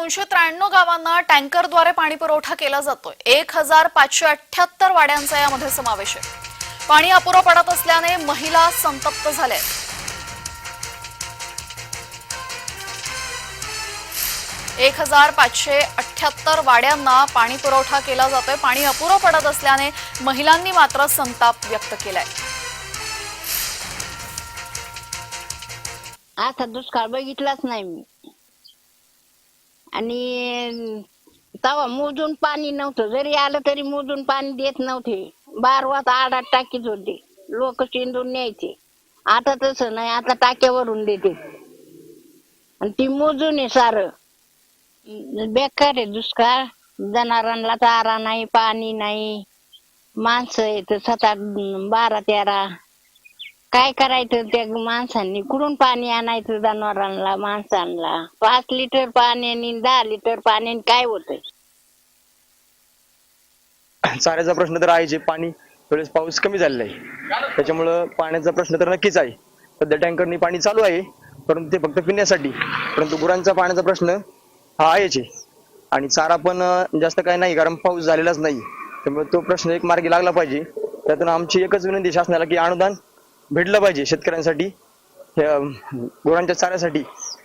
दोनशे त्र्याण्णव गावांना टँकरद्वारे पाणी पुरवठा केला जातोय. एक हजार पाचशे अठ्याहत्तर वाड्यांचा यामध्ये समावेश आहे. पाणी अपुरं पडत असल्याने महिला संतप्त झाल्या एक हजार पाचशे अठ्याहत्तर वाड्यांना पाणी पुरवठा केला जातोय. पाणी अपुरं पडत असल्याने महिलांनी मात्र संताप व्यक्त केलाय. आता दुष्काळ बघितलाच नाही मी. आणि तवा मोजून पाणी नव्हतं. जरी आलं तरी मोजून पाणी देत नव्हते. बारवात आड आड टाकीच होते. लोक शेंदून न्यायचे. आता तसं नाही. आता टाक्यावरून देते. आणि ती मोजून आहे सारं. बेकार आहे दुष्काळ. जनावरांना चारा नाही पाणी नाही. माणसं येत सात आठ बारा तेरा. काय करायचं त्या माणसांनी? कुठून पाणी आणायचं जनावरांना माणसांना? पाच लिटर पाण्याने दहा लिटर पाण्याने काय होतंय? चाऱ्याचा प्रश्न तर आहे आहे पाणी वेळेस पाऊस कमी झालेला आहे. त्याच्यामुळं पाण्याचा प्रश्न तर नक्कीच आहे. सध्या टँकरनी पाणी चालू आहे परंतु ते फक्त पिण्यासाठी. परंतु गुरांचा पाण्याचा प्रश्न हा आहेच आहे. आणि चारा पण जास्त काय नाही कारण पाऊस झालेलाच नाही. त्यामुळे तो प्रश्न एक मार्गी लागला पाहिजे. त्यातून आमची एकच विनंती शासनाला की अनुदान भेटलं पाहिजे शेतकऱ्यांसाठी गुरांच्या चाऱ्यासाठी.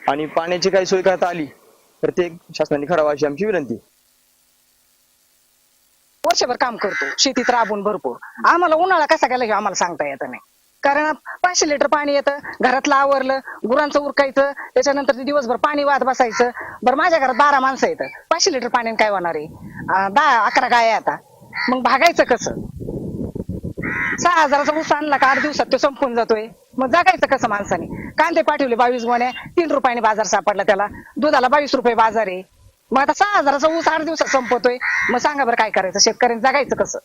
आणि पाण्याची काही सोय करता आली तर ते शासनाने करावं अशी आमची विनंती. वर्षभर काम करतो शेतीत राबून भरपूर. आम्हाला उन्हाळा कसा गेला हे आम्हाला सांगता येत नाही. कारण पाचशे लिटर पाणी येतं घरातलं आवरलं गुरांचं उरकायचं त्याच्यानंतर ते दिवसभर पाणी वाहत बसायचं. बरं माझ्या घरात बारा माणसं येतं. पाचशे लिटर पाण्याने काय होणार आहे? दहा अकरा गाय आता मग भागायचं कसं? सहा हजाराचा ऊस आणला का आठ दिवसात तो संपून जातोय. मग जगायचं कसं माणसाने? कांदे पाठवले बावीस गोण्या तीन रुपयाने बाजार सापडला त्याला. दुधाला बावीस रुपये बाजार आहे. मग आता सहा हजाराचा ऊस आठ दिवसात संपवतोय मग सांगा बरं काय करायचं? शेतकऱ्यांनी जगायचं कसं?